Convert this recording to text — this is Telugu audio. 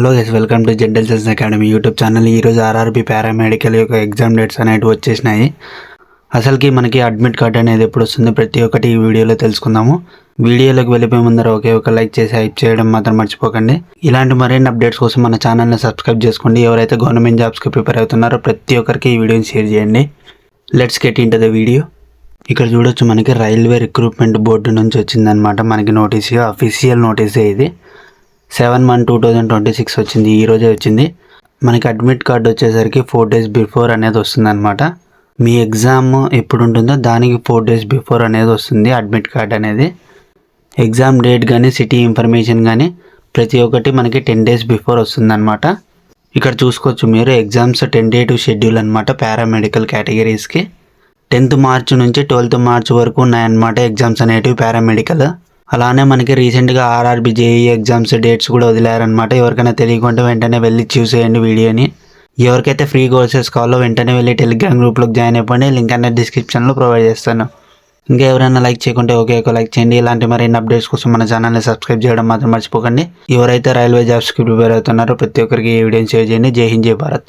Hello guys welcome to gentle science academy YouTube channel ఈరోజు ఆర్ఆర్బి పారామెడికల్ యొక్క ఎగ్జామ్ డేట్స్ అనేవి వచ్చేసినాయి. అసలుకి మనకి అడ్మిట్ కార్డ్ అనేది ఎప్పుడు వస్తుంది ప్రతి ఒక్కటి ఈ వీడియోలో తెలుసుకుందాము. వీడియోలోకి వెళ్ళిపోయే ముందర ఒకే ఒక లైక్ చేసి హైప్ చేయడం మాత్రం మర్చిపోకండి. ఇలాంటి మరిన్ని అప్డేట్స్ కోసం మన ఛానల్ని సబ్స్క్రైబ్ చేసుకోండి. ఎవరైతే గవర్నమెంట్ జాబ్స్కి ప్రిపేర్ అవుతున్నారో ప్రతి ఒక్కరికి ఈ వీడియోని షేర్ చేయండి. Let's get in the video ఇక్కడ చూడొచ్చు మనకి రైల్వే రిక్రూట్మెంట్ బోర్డు నుంచి వచ్చిందనమాట మనకి నోటీస్ అఫీషియల్ నోటీసే ఇది. Seven one two thousand twenty six వచ్చింది ఈ రోజే వచ్చింది. మనకి అడ్మిట్ కార్డ్ వచ్చేసరికి ఫోర్ డేస్ బిఫోర్ అనేది వస్తుందన్నమాట. మీ ఎగ్జామ్ ఎప్పుడు ఉంటుందో దానికి ఫోర్ డేస్ బిఫోర్ అనేది వస్తుంది అడ్మిట్ కార్డ్ అనేది. ఎగ్జామ్ డేట్ కానీ సిటీ ఇన్ఫర్మేషన్ కానీ ప్రతి ఒక్కటి మనకి టెన్ డేస్ బిఫోర్ వస్తుందన్నమాట. ఇక్కడ చూసుకోవచ్చు మీరు exams tentative schedule అనమాట పారామెడికల్ కేటగిరీస్కి. టెన్త్ మార్చ్ నుంచి ట్వెల్త్ మార్చ్ వరకు ఉన్నాయన్నమాట ఎగ్జామ్స్ అనేటివి పారామెడికల్. అలానే మనకి రీసెంట్గా ఆర్ఆర్బి జేఈ ఎగ్జామ్స్ డేట్స్ కూడా వదిలేరనమాట ఎవరికైనా తెలియకుండా వెంటనే వెళ్ళి చూసేయండి వీడియోని. ఎవరికైతే ఫ్రీ కోర్సెస్ కావాలో వెంటనే వెళ్ళి టెలిగ్రామ్ గ్రూప్లోకి జాయిన్ అయిపోండి. లింక్ అనేది డిస్క్రిప్షన్లో ప్రొవైడ్ చేస్తాను. ఇంకా ఎవరైనా లైక్ చేయకుంటే ఓకే ఒక లైక్ చేయండి. ఇలాంటి మరిన్ని అప్డేట్స్ కోసం మన ఛానల్ని సబ్స్క్రైబ్ చేయడం మాత్రం మర్చిపోకండి. ఎవరైతే రైల్వే జాబ్స్కి ప్రిపేర్ అవుతున్నారో ప్రతి ఒక్కరికి ఈ వీడియోని షేర్ చేయండి. జై హింద్ జై భారత్.